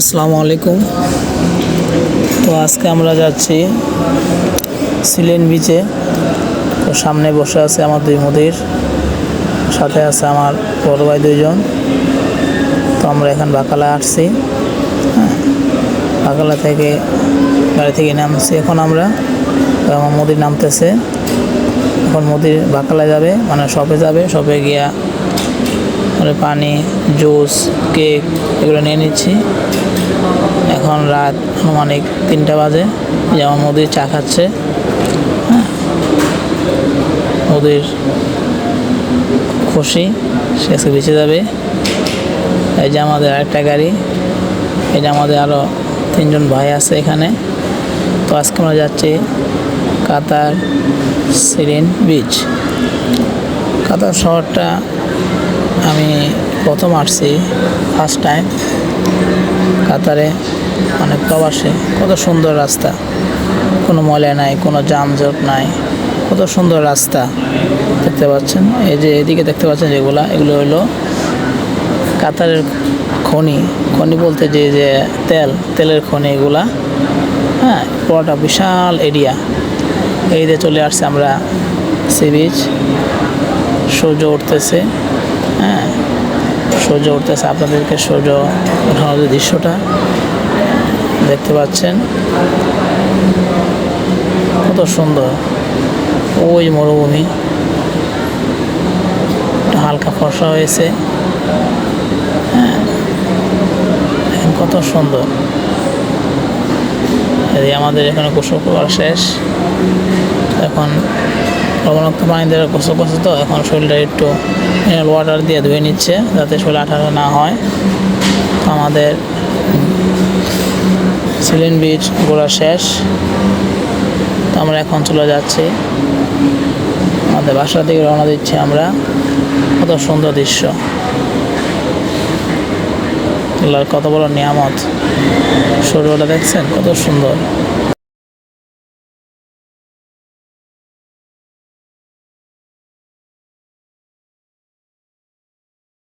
আসসালামু আলাইকুম। তো আজকে আমরা যাচ্ছি সিলেন বিচে তো সামনে বসে আছে আমার দুই মুদির সাথে আছে আমার বড় ভাই দুইজন। তো আমরা এখন বাকালা আসছি। হ্যাঁ, বাকালা থেকে গাড়ি থেকে নামছি এখন আমরা। আমার মুদির নামতেছে। এখন মুদির বাকালায় যাবে মানে শপে যাবে। শপে গিয়া পানি, জুস, কেক এগুলো নিয়ে নিচ্ছি। এখন রাত আনুমানিক তিনটা বাজে। যেমন মোদির চা খাচ্ছে। হ্যাঁ। মোদির খুশি, সে বেঁচে যাবে। এই যে আমাদের আরেকটা গাড়ি। এই যে আমাদের আরও তিনজন ভাই আছে এখানে। তো আজকে আমরা যাচ্ছি কাতার সিরিন বিচ। কাতার শহরটা আমি প্রথম আসছি ফার্স্ট টাইম কাতারে মানে প্রবাসে। কত সুন্দর রাস্তা। কোনো ময়লা নাই, কোনো যানজট নাই, কত সুন্দর রাস্তা। দেখতে পাচ্ছেন? এই যে এদিকে দেখতে পাচ্ছেন যেগুলা, এগুলো হলো কাতারের খনি। খনি বলতে যে যে তেল, তেলের খনি এগুলা। হ্যাঁ পুরোটা বিশাল এরিয়া এই যে চলে আসছে আমরা, সি বিচ সূর্য উঠতেছে। হ্যাঁ। সূর্য উঠতেছে, আপনাদেরকে সূর্য ওঠানোর যে দৃশ্যটা দেখতে পাচ্ছেন। কত সুন্দর। ওই মরুভূমি। হালকা ফর্সা হয়েছে। হ্যাঁ কত সুন্দর। আমাদের এখানে করা শেষ। এখন লবণাক্ত পানি দিয়ে গোসল করছে তো, এখন শরীরটা একটু মিনারেল ওয়াটার দিয়ে ধুয়ে নিচ্ছে যাতে শরীর আঠাটা না হয়। আমাদের সিলিন বীজ ঘোরা শেষ। তো আমরা এখন চলে যাচ্ছি। আমাদের বাসার দিকে রওনা দিচ্ছি আমরা। কত সুন্দর দৃশ্য। কত বড় নিয়ামত। সূর্যটা দেখছেন? কত সুন্দর।